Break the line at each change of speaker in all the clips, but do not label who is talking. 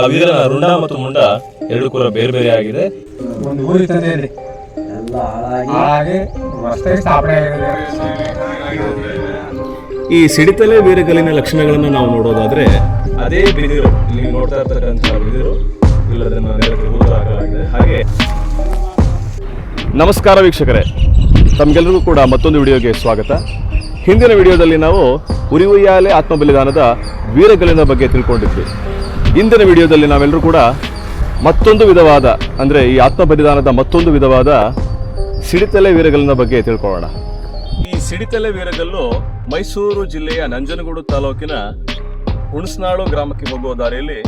ಆ ವೀರನ ರುಂಡ ಮತ್ತು ಮುಂಡ ಎರಡು ಕೂಡ ಬೇರೆ ಬೇರೆ ಆಗಿದೆ.
ಒಂದು ಊರು ಇರ್ತದೆ ಇಲ್ಲಿ ಹಾಗೆ ಹೊಸದಾಗಿ ಸ್ಥಾಪನೆ ಆಗಿದೆ.
ಈ ಸಿಡಿತಲೆ ವೀರಗಲ್ಲಿನ ಲಕ್ಷಣಗಳನ್ನು ನಾವು ನೋಡೋದಾದ್ರೆ ಅದೇ ಬಿದಿರು. ಇಲ್ಲಿ ನೋಡ್ತಾ ಇರ್ತಕ್ಕಂತಹ ಬಿದಿರು. ಇಲ್ಲದನ್ನ ನೆಲಕ್ಕೆ ಹೂತು ಹಾಕಲಾಗಿದೆ. ಹಾಗೆ ನಮಸ್ಕಾರ ವೀಕ್ಷಕರೇ. ತಮಗೆಲ್ಲರಿಗೂ ಕೂಡ ಮತ್ತೊಂದು ವಿಡಿಯೋಗೆ ಸ್ವಾಗತ. ಹಿಂದಿನ ವಿಡಿಯೋದಲ್ಲಿ ನಾವು ಉರಿ ಆತ್ಮಬಲಿದಾನದ ಆತ್ಮ ಬಲಿದಾನದ ವೀರಗಲ್ಲಿನ ಬಗ್ಗೆ ತಿಳ್ಕೊಂಡಿದ್ವಿ. ಇಂದಿನ ವಿಡಿಯೋದಲ್ಲಿ ನಾವೆಲ್ಲರೂ ಕೂಡ ಮತ್ತೊಂದು ವಿಧವಾದ, ಅಂದರೆ ಈ ಆತ್ಮ ಬಲಿದಾನದ ಮತ್ತೊಂದು ವಿಧವಾದ ಸಿಡಿತಲೆ ವೀರಗಲ್ಲಿನ ಬಗ್ಗೆ ತಿಳ್ಕೊಳ್ಳೋಣ. ಈ ಸಿಡಿತಲೆ ವೀರಗಲ್ಲು ಮೈಸೂರು ಜಿಲ್ಲೆಯ ನಂಜನಗೂಡು ತಾಲೂಕಿನ ಹುಣಸ್ನಾಳು ಗ್ರಾಮಕ್ಕೆ ಹೋಗುವ ದಾರಿಯಲ್ಲಿ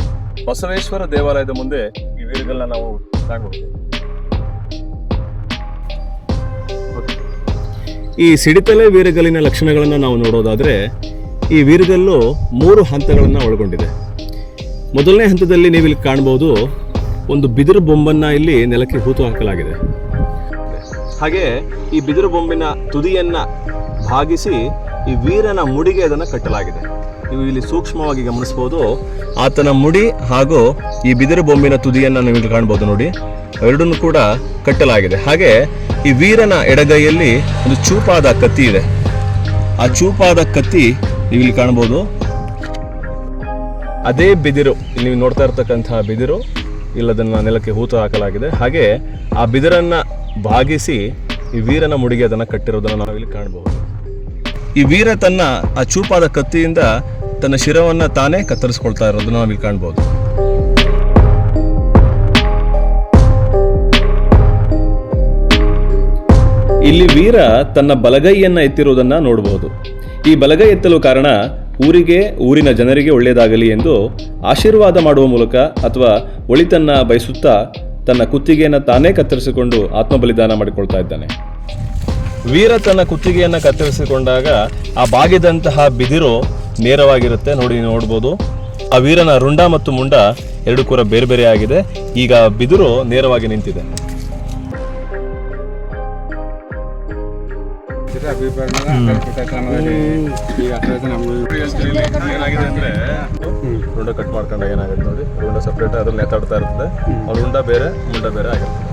ಬಸವೇಶ್ವರ ದೇವಾಲಯದ ಮುಂದೆ ಈ ವೀರಗಲ್ಲನ್ನ ನಾವು ಈ ಸಿಡಿತಲೆ ವೀರಗಲ್ಲಿನ ಲಕ್ಷಣಗಳನ್ನು ನಾವು ನೋಡೋದಾದ್ರೆ ಈ ವೀರಗಲ್ಲು ಮೂರು ಹಂತಗಳನ್ನು ಒಳಗೊಂಡಿದೆ. ಮೊದಲನೇ ಹಂತದಲ್ಲಿ ನೀವು ಇಲ್ಲಿ ಕಾಣಬಹುದು ಒಂದು ಬಿದಿರು ಬೊಂಬನ್ನ ಇಲ್ಲಿ ನೆಲಕ್ಕೆ ಹೂತು ಹಾಕಲಾಗಿದೆ. ಹಾಗೆ ಈ ಬಿದಿರು ಬೊಂಬಿನ ತುದಿಯನ್ನ ಭಾಗಿಸಿ ಈ ವೀರನ ಮುಡಿಗೆ ಅದನ್ನು ಕಟ್ಟಲಾಗಿದೆ. ನೀವು ಇಲ್ಲಿ ಸೂಕ್ಷ್ಮವಾಗಿ ಗಮನಿಸಬಹುದು, ಆತನ ಮುಡಿ ಹಾಗೂ ಈ ಬಿದಿರು ಬೊಂಬಿನ ತುದಿಯನ್ನ ನೀವು ಇಲ್ಲಿ ಕಾಣಬಹುದು ನೋಡಿ. ಎರಡನ್ನು ಕೂಡ ಕಟ್ಟಲಾಗಿದೆ. ಹಾಗೆ ಈ ವೀರನ ಎಡಗೈಯಲ್ಲಿ ಒಂದು ಚೂಪಾದ ಕತ್ತಿ ಇದೆ. ಆ ಚೂಪಾದ ಕತ್ತಿ ನೀವು ಇಲ್ಲಿ ಕಾಣಬಹುದು. ಅದೇ ಬಿದಿರು, ನೀವು ನೋಡ್ತಾ ಇರ್ತಕ್ಕಂತಹ ಬಿದಿರು, ಇಲ್ಲದನ್ನ ನೆಲಕ್ಕೆ ಹೂತು ಹಾಕಲಾಗಿದೆ. ಹಾಗೆ ಆ ಬಿದಿರನ್ನ ಭಾಗಿಸಿ ಈ ವೀರನ ಮುಡಿಗೆ ಅದನ್ನು ಕಟ್ಟಿರೋದನ್ನು ನಾವು ಇಲ್ಲಿ ಕಾಣಬಹುದು ಈ ವೀರ ತನ್ನ ಆ ಚೂಪಾದ ಕತ್ತಿಯಿಂದ ತನ್ನ ಶಿರವನ್ನು ತಾನೇ ಕತ್ತರಿಸ್ಕೊಳ್ತಾ ಇರೋದನ್ನು ನಾವು ಇಲ್ಲಿ ಕಾಣಬಹುದು ಇಲ್ಲಿ ವೀರ ತನ್ನ ಬಲಗೈಯನ್ನ ಎತ್ತಿರುವುದನ್ನ ನೋಡಬಹುದು ಈ ಬಲಗೈ ಎತ್ತಲು ಕಾರಣ ಊರಿಗೆ, ಊರಿನ ಜನರಿಗೆ ಒಳ್ಳೆಯದಾಗಲಿ ಎಂದು ಆಶೀರ್ವಾದ ಮಾಡುವ ಮೂಲಕ ಅಥವಾ ಒಳಿತನ್ನ ಬಯಸುತ್ತಾ ತನ್ನ ಕುತ್ತಿಗೆಯನ್ನು ತಾನೇ ಕತ್ತರಿಸಿಕೊಂಡು ಆತ್ಮಬಲಿದಾನ ಮಾಡಿಕೊಳ್ತಾ ಇದ್ದಾನೆ. ವೀರ ತನ್ನ ಕುತ್ತಿಗೆಯನ್ನು ಕತ್ತರಿಸಿಕೊಂಡಾಗ ಆ ಬಾಗಿದಂತಹ ಬಿದಿರು ನೇರವಾಗಿರುತ್ತೆ. ನೋಡಿ ನೋಡ್ಬೋದು. ಆ ವೀರನ ರುಂಡ ಮತ್ತು ಮುಂಡ ಎರಡು ಕೂಡ ಬೇರೆ ಬೇರೆ ಆಗಿದೆ. ಈಗ ಬಿದಿರು ನೇರವಾಗಿ ನಿಂತಿದೆ.
ಅಭಿಪ್ರಾಯ
ಏನಾಗಿದೆ ಅಂದ್ರೆ ರುಂಡ ಕಟ್ ಮಾಡ್ಕೊಂಡಾಗ ಏನಾಗುತ್ತೆ ನೋಡಿ. ಉಂಡ ಸಪ್ರೇಟ್ ಅದ್ರಲ್ಲಿ ನೇತಾಡ್ತಾ ಇರ್ತದೆ. ಆ ಉಂಡ ಬೇರೆ ಮುಂಡ ಬೇರೆ ಆಗಿರ್ತದೆ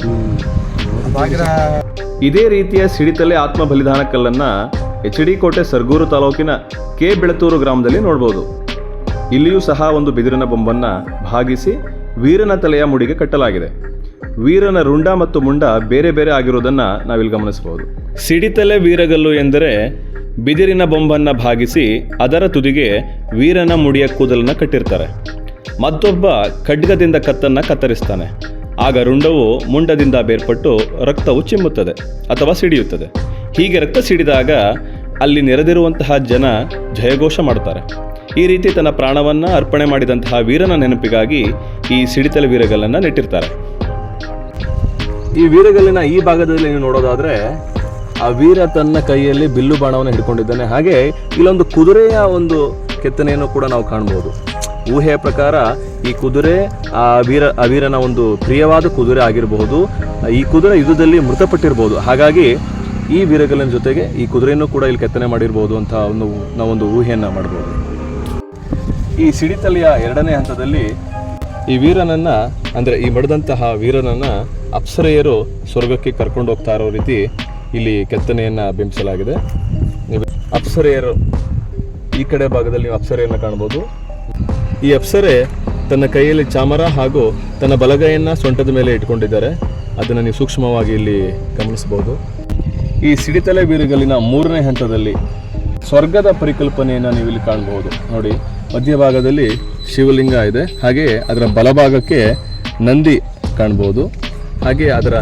ಇದೇ ರೀತಿಯ ಸಿಡಿತಲೆ ಆತ್ಮ ಬಲಿದಾನ ಕಲ್ಲನ್ನ ಎಚ್ ಡಿ ಕೋಟೆ ಸರ್ಗೂರು ತಾಲೂಕಿನ ಕೆ ಬೆಳತೂರು ಗ್ರಾಮದಲ್ಲಿ ನೋಡಬಹುದು ಇಲ್ಲಿಯೂ ಸಹ ಒಂದು ಬಿದಿರಿನ ಬೊಂಬನ್ನ ಭಾಗಿಸಿ ವೀರನ ತಲೆಯ ಮುಡಿಗೆ ಕಟ್ಟಲಾಗಿದೆ. ವೀರನ ರುಂಡ ಮತ್ತು ಮುಂಡ ಬೇರೆ ಬೇರೆ ಆಗಿರೋದನ್ನು ನಾವಿಲ್ಲಿ ಗಮನಿಸಬಹುದು. ಸಿಡಿತಲೆ ವೀರಗಲ್ಲು ಎಂದರೆ ಬಿದಿರಿನ ಬೊಂಬನ್ನು ಭಾಗಿಸಿ ಅದರ ತುದಿಗೆ ವೀರನ ಮುಡಿಯ ಕೂದಲನ್ನು ಕಟ್ಟಿರ್ತಾರೆ. ಮತ್ತೊಬ್ಬ ಖಡ್ಗದಿಂದ ಕತ್ತನ್ನು ಕತ್ತರಿಸ್ತಾನೆ. ಆಗ ರುಂಡವು ಮುಂಡದಿಂದ ಬೇರ್ಪಟ್ಟು ರಕ್ತವು ಚಿಮ್ಮುತ್ತದೆ ಅಥವಾ ಸಿಡಿಯುತ್ತದೆ. ಹೀಗೆ ರಕ್ತ ಸಿಡಿದಾಗ ಅಲ್ಲಿ ನೆರೆದಿರುವಂತಹ ಜನ ಜಯಘೋಷ ಮಾಡುತ್ತಾರೆ. ಈ ರೀತಿ ತನ್ನ ಪ್ರಾಣವನ್ನು ಅರ್ಪಣೆ ಮಾಡಿದಂತಹ ವೀರನ ನೆನಪಿಗಾಗಿ ಈ ಸಿಡಿತಲೆ ವೀರಗಲ್ಲನ್ನು ನೆಟ್ಟಿರ್ತಾರೆ. ಈ ವೀರಗಲ್ಲಿನ ಈ ಭಾಗದಲ್ಲಿ ನೀವು ನೋಡೋದಾದ್ರೆ, ಆ ವೀರ ತನ್ನ ಕೈಯಲ್ಲಿ ಬಿಲ್ಲು ಬಾಣವನ್ನು ಹಿಡ್ಕೊಂಡಿದ್ದಾನೆ. ಹಾಗೆ ಇಲ್ಲೊಂದು ಕುದುರೆಯ ಒಂದು ಕೆತ್ತನೆಯನ್ನು ಕೂಡ ನಾವು ಕಾಣಬಹುದು ಊಹೆಯ ಪ್ರಕಾರ ಈ ಕುದುರೆ ಆ ವೀರ, ಆ ವೀರನ ಒಂದು ಪ್ರಿಯವಾದ ಕುದುರೆ ಆಗಿರಬಹುದು. ಈ ಕುದುರೆ ಯುದ್ಧದಲ್ಲಿ ಮೃತಪಟ್ಟಿರಬಹುದು ಹಾಗಾಗಿ ಈ ವೀರಗಲ್ಲಿನ ಜೊತೆಗೆ ಈ ಕುದುರೆಯನ್ನು ಕೂಡ ಇಲ್ಲಿ ಕೆತ್ತನೆ ಮಾಡಿರ್ಬೋದು ಅಂತ ಒಂದು, ನಾವೊಂದು ಊಹೆಯನ್ನು ಮಾಡಬಹುದು ಈ ಸಿಡಿತಲೆಯ ಎರಡನೇ ಹಂತದಲ್ಲಿ ಈ ವೀರನನ್ನ ಅಂದ್ರೆ ಈ ಮಡದಂತಹ ವೀರನನ್ನ ಅಪ್ಸರೆಯರು ಸ್ವರ್ಗಕ್ಕೆ ಕರ್ಕೊಂಡು ಹೋಗ್ತಾ ಇರೋ ರೀತಿ ಇಲ್ಲಿ ಕೆತ್ತನೆಯನ್ನ ಬಿಂಬಿಸಲಾಗಿದೆ. ಅಪ್ಸರೆಯರು, ಈ ಕಡೆ ಭಾಗದಲ್ಲಿ ನೀವು ಅಪ್ಸರೆಯನ್ನ ಕಾಣಬಹುದು ಈ ಅಪ್ಸರೆ ತನ್ನ ಕೈಯಲ್ಲಿ ಚಾಮರ ಹಾಗೂ ತನ್ನ ಬಲಗೈಯನ್ನು ಸೊಂಟದ ಮೇಲೆ ಇಟ್ಕೊಂಡಿದ್ದಾರೆ. ಅದನ್ನು ನೀವು ಸೂಕ್ಷ್ಮವಾಗಿ ಇಲ್ಲಿ ಗಮನಿಸಬಹುದು. ಈ ಸಿಡಿತಲೆ ಬೀರುಗಲ್ಲಿನ ಮೂರನೇ ಹಂತದಲ್ಲಿ ಸ್ವರ್ಗದ ಪರಿಕಲ್ಪನೆಯನ್ನು ನೀವು ಇಲ್ಲಿ ಕಾಣಬಹುದು. ನೋಡಿ, ಮಧ್ಯಭಾಗದಲ್ಲಿ ಶಿವಲಿಂಗ ಇದೆ. ಹಾಗೆ ಅದರ ಬಲಭಾಗಕ್ಕೆ ನಂದಿ ಕಾಣ್ಬೋದು. ಹಾಗೆ ಅದರ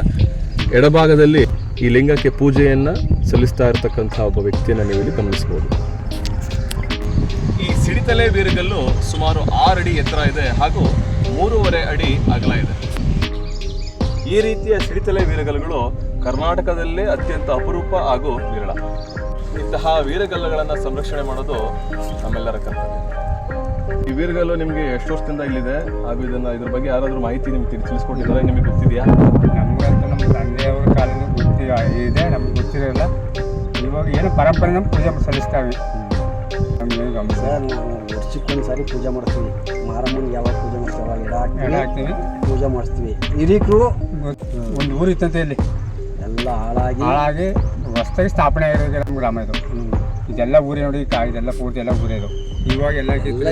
ಎಡಭಾಗದಲ್ಲಿ ಈ ಲಿಂಗಕ್ಕೆ ಪೂಜೆಯನ್ನು ಸಲ್ಲಿಸ್ತಾ ಇರತಕ್ಕಂಥ ಒಬ್ಬ ವ್ಯಕ್ತಿಯನ್ನು ನೀವು ಇಲ್ಲಿ ಗಮನಿಸಬಹುದು. ಈ ಸಿಡಿತಲೆ ವೀರಗಲ್ಲು ಸುಮಾರು ಆರು ಅಡಿ ಎತ್ತರ ಇದೆ ಹಾಗೂ ಮೂರುವರೆ ಅಡಿ ಅಗಲ ಇದೆ. ಈ ರೀತಿಯ ಸಿಡಿತಲೆ ವೀರಗಲ್ಲುಗಳು ಕರ್ನಾಟಕದಲ್ಲೇ ಅತ್ಯಂತ ಅಪರೂಪ ಹಾಗೂ ವಿರಳ. ಇಂತಹ ವೀರಗಲ್ಲುಗಳನ್ನು ಸಂರಕ್ಷಣೆ ಮಾಡೋದು ನಮ್ಮೆಲ್ಲರ ಕರ್ತವ್ಯ. ಈ ವೀರಗಲ್ಲು ನಿಮಗೆ ಎಷ್ಟು ವರ್ಷದಿಂದ ಇಲ್ಲಿದೆ? ಹಾಗೂ ಇದನ್ನ ಇದ್ರ ಬಗ್ಗೆ ಯಾರಾದರೂ ಮಾಹಿತಿ ನಿಮ್ಗೆ ತಿಳಿ- ತಿಳಿಸ್ಕೊಟ್ಟಿದ್ದಾರೆ ನಿಮಗೆ ಗೊತ್ತಿದೆಯಾ?
ನಮಗಂತೂ ನಮ್ಮ ತಂದೆಯವರ ಕಾಲದಿಂದ ಗೊತ್ತಿ ಇದೆ ನಮ್ಗೆ ಗೊತ್ತಿರಲಿಲ್ಲ. ಇವಾಗ ಏನು ಪರಂಪರೆ ನಮ್ಮ ಪೂಜೆ ಸಲ್ಲಿಸ್ತಾವೆ ನಮ್ಗೆ ಗಮನಿಸ
ಸರ್ ನಾವು ವರ್ಷಕ್ಕೊಂದು ಸಾರಿ ಪೂಜೆ ಮಾಡ್ತೀವಿ. ಮಾರಮ್ಮನಿಗೆ ಯಾವಾಗ ಪೂಜೆ ಮಾಡ್ತೀವಿ ಅವಾಗ ಎಡ
ಎಡ
ಹಾಕ್ತೀವಿ. ಪೂಜೆ ಮಾಡಿಸ್ತೀವಿ. ಹಿರಿಕರು
ಒಂದು ಊರು ಇತ್ತಂತೆ ಇಲ್ಲಿ.
ಎಲ್ಲ ಹಾಳಾಗಿ
ಹಾಳಾಗಿ ಹೊಸ್ದಾಗಿ ಸ್ಥಾಪನೆ ಆಗಿರೋದು ನಮ್ಮ ಗ್ರಾಮ ಇದು. ಇದೆಲ್ಲ ಊರೇ ನೋಡಿ ಇದೆಲ್ಲ ಪೂರ್ತಿ ಎಲ್ಲ ಊರೇ ಇದು. ಇವಾಗ ಎಲ್ಲ
ಎಲ್ಲ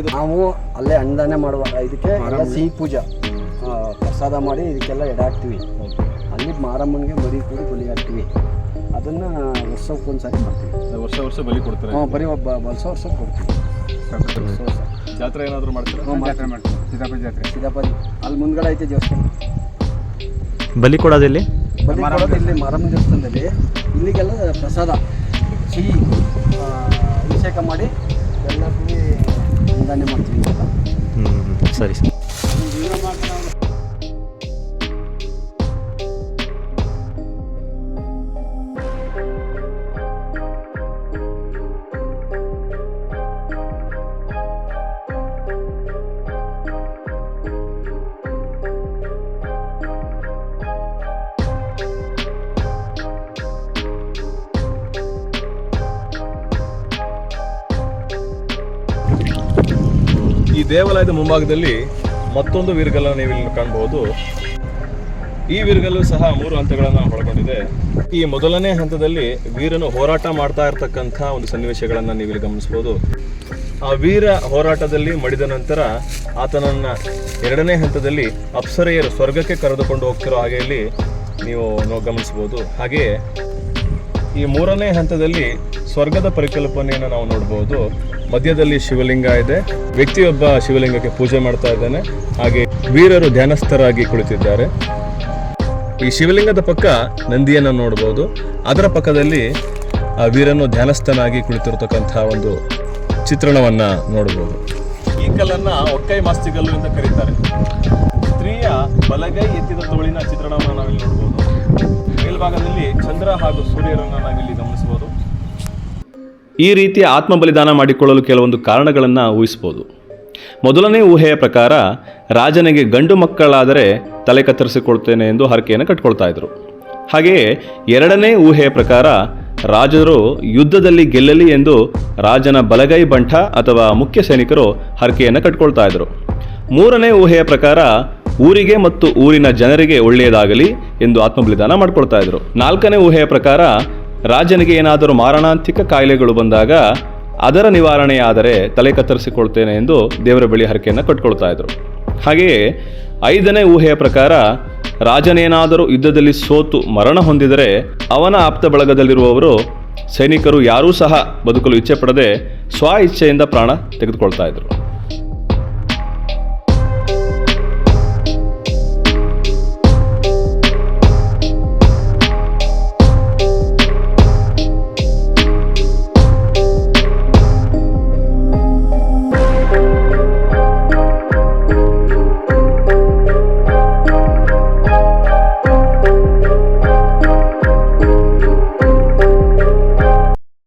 ಇದು. ನಾವು ಅಲ್ಲೇ ಅನ್ನದಾನೆ ಮಾಡುವ ಇದಕ್ಕೆ ಎಲ್ಲ ಸಿಹಿ ಪೂಜೆ. ಪ್ರಸಾದ ಮಾಡಿ ಇದಕ್ಕೆಲ್ಲ ಎಡೆ ಹಾಕ್ತೀವಿ. ಅಲ್ಲಿ ಮಾರಮ್ಮನಿಗೆ ಬಲಿ ಕೂಡಿ ಬಲಿ ಹಾಕ್ತೀವಿ. ಅದನ್ನು ವರ್ಷಕ್ಕೊಂದು ಸಾರಿ ಮಾಡ್ತೀವಿ
ವರ್ಷ ವರ್ಷ ಬಲಿ ಕೊಡ್ತಾರೆ.
ಹ್ಞೂ ಬರೀ ಒಬ್ಬ ವರ್ಷ ವರ್ಷ ಕೊಡ್ತೀವಿ.
ಜಾತ್ರೆ ಏನಾದರೂ ಮಾಡ್ತಾರೆ?
ಹ್ಞೂ
ಜಾತ್ರೆ ಮಾಡ್ತೀವಿ. ಸೀತಾಪುರ ಜಾತ್ರೆ.
ಸಿದ್ದಾಪುರ ಅಲ್ಲಿ ಮುಂದ್ಗಡೆ ಐತೆ ದೇವಸ್ಥಾನ.
ಬಲಿ ಕೊಡೋದಿಲ್ಲಿ
ಬಲಿ ಕೊಡೋದು ಇಲ್ಲಿ ಮಾರಮ್ಮನ ದೇವಸ್ಥಾನದಲ್ಲಿ. ಇಲ್ಲಿಗೆಲ್ಲ ಪ್ರಸಾದ. ಸಿಹಿ ಆ, ಅಭಿಷೇಕ ಮಾಡಿ ಎಲ್ಲ ಕೂಡಿ ಅನ್ನದಾನೆ ಮಾಡ್ತೀವಿ.
ಹ್ಞೂ ಸರಿ ಸರಿ
ದೇವಾಲಯದ ಮುಂಭಾಗದಲ್ಲಿ ಮತ್ತೊಂದು ವೀರಗಲ್ಲ ನೀವು ಇಲ್ಲಿ ಕಾಣಬಹುದು. ಈ ವೀರಗಲ್ಲು ಸಹ ಮೂರು ಹಂತಗಳನ್ನು ಒಳಗೊಂಡಿದೆ. ಈ ಮೊದಲನೇ ಹಂತದಲ್ಲಿ ವೀರನು ಹೋರಾಟ ಮಾಡ್ತಾ ಇರತಕ್ಕಂಥ ಒಂದು ಸನ್ನಿವೇಶಗಳನ್ನು ನೀವು ಇಲ್ಲಿ ಗಮನಿಸಬಹುದು. ಆ ವೀರ ಹೋರಾಟದಲ್ಲಿ ಮಡಿದ ನಂತರ ಆತನನ್ನ ಎರಡನೇ ಹಂತದಲ್ಲಿ ಅಪ್ಸರೆಯರು ಸ್ವರ್ಗಕ್ಕೆ ಕರೆದುಕೊಂಡು ಹೋಗ್ತಿರೋ ಹಾಗೆ ಇಲ್ಲಿ ನೀವು ಗಮನಿಸಬಹುದು. ಹಾಗೆಯೇ ಈ ಮೂರನೇ ಹಂತದಲ್ಲಿ ಸ್ವರ್ಗದ ಪರಿಕಲ್ಪನೆಯನ್ನು ನಾವು ನೋಡಬಹುದು ಮಧ್ಯದಲ್ಲಿ ಶಿವಲಿಂಗ ಇದೆ. ವ್ಯಕ್ತಿಯೊಬ್ಬ ಶಿವಲಿಂಗಕ್ಕೆ ಪೂಜೆ ಮಾಡ್ತಾ ಇದ್ದಾನೆ. ಹಾಗೆ ವೀರರು ಧ್ಯಾನಸ್ಥರಾಗಿ ಕುಳಿತಿದ್ದಾರೆ. ಈ ಶಿವಲಿಂಗದ ಪಕ್ಕ ನಂದಿಯನ್ನು ನೋಡಬಹುದು ಅದರ ಪಕ್ಕದಲ್ಲಿ, ಆ ವೀರನು ಧ್ಯಾನಸ್ಥನಾಗಿ ಕುಳಿತಿರತಕ್ಕಂತಹ ಒಂದು ಚಿತ್ರಣವನ್ನ ನೋಡಬಹುದು ಈ ಕಲ್ಲನ್ನ ಒಕ್ಕೈ ಮಾಸ್ತಿಗಲ್ಲು ಎಂದು ಕರೀತಾರೆ. ಸ್ತ್ರೀಯ ಬಲಗೈ ಎತ್ತಿದ ತೋಳಿನ ಚಿತ್ರಣವನ್ನು ನಾವಿಲ್ಲಿ ನೋಡಬಹುದು ಮೇಲ್ಭಾಗದಲ್ಲಿ ಚಂದ್ರ ಹಾಗೂ ಸೂರ್ಯರನ್ನು ನಾವಿಲ್ಲಿ ಗಮನಿಸಬಹುದು. ಈ ರೀತಿಯ ಆತ್ಮ ಬಲಿದಾನ ಮಾಡಿಕೊಳ್ಳಲು ಕೆಲವೊಂದು ಕಾರಣಗಳನ್ನು ಊಹಿಸ್ಬೋದು ಮೊದಲನೇ ಊಹೆಯ ಪ್ರಕಾರ, ರಾಜನಿಗೆ ಗಂಡು ಮಕ್ಕಳಾದರೆ ತಲೆ ಕತ್ತರಿಸಿಕೊಳ್ತೇನೆ ಎಂದು ಹರಕೆಯನ್ನು ಕಟ್ಕೊಳ್ತಾ ಇದ್ರು. ಹಾಗೆಯೇ ಎರಡನೇ ಊಹೆಯ ಪ್ರಕಾರ, ರಾಜರು ಯುದ್ಧದಲ್ಲಿ ಗೆಲ್ಲಲಿ ಎಂದು ರಾಜನ ಬಲಗೈ ಬಂಠ ಅಥವಾ ಮುಖ್ಯ ಸೈನಿಕರು ಹರಕೆಯನ್ನು ಕಟ್ಕೊಳ್ತಾ ಇದ್ರು. ಮೂರನೇ ಊಹೆಯ ಪ್ರಕಾರ, ಊರಿಗೆ ಮತ್ತು ಊರಿನ ಜನರಿಗೆ ಒಳ್ಳೆಯದಾಗಲಿ ಎಂದು ಆತ್ಮಬಲಿದಾನ ಮಾಡ್ಕೊಳ್ತಾ ಇದ್ರು. ನಾಲ್ಕನೇ ಊಹೆಯ ಪ್ರಕಾರ ರಾಜನಿಗೆ ಏನಾದರೂ ಮಾರಣಾಂತಿಕ ಕಾಯಿಲೆಗಳು ಬಂದಾಗ ಅದರ ನಿವಾರಣೆಯಾದರೆ ತಲೆ ಕತ್ತರಿಸಿಕೊಳ್ತೇನೆ ಎಂದು ದೇವರ ಬಳಿ ಹರಕೆಯನ್ನು ಕಟ್ಕೊಳ್ತಾ ಇದ್ರು. ಹಾಗೆಯೇ ಐದನೇ ಊಹೆಯ ಪ್ರಕಾರ ರಾಜನೇನಾದರೂ ಯುದ್ಧದಲ್ಲಿ ಸೋತು ಮರಣ ಹೊಂದಿದರೆ ಅವನ ಆಪ್ತ ಬಳಗದಲ್ಲಿರುವವರು ಸೈನಿಕರು ಯಾರೂ ಸಹ ಬದುಕಲು ಇಚ್ಛೆ ಪಡದೆ ಸ್ವ ಇಚ್ಛೆಯಿಂದ ಪ್ರಾಣ ತೆಗೆದುಕೊಳ್ತಾ ಇದ್ರು.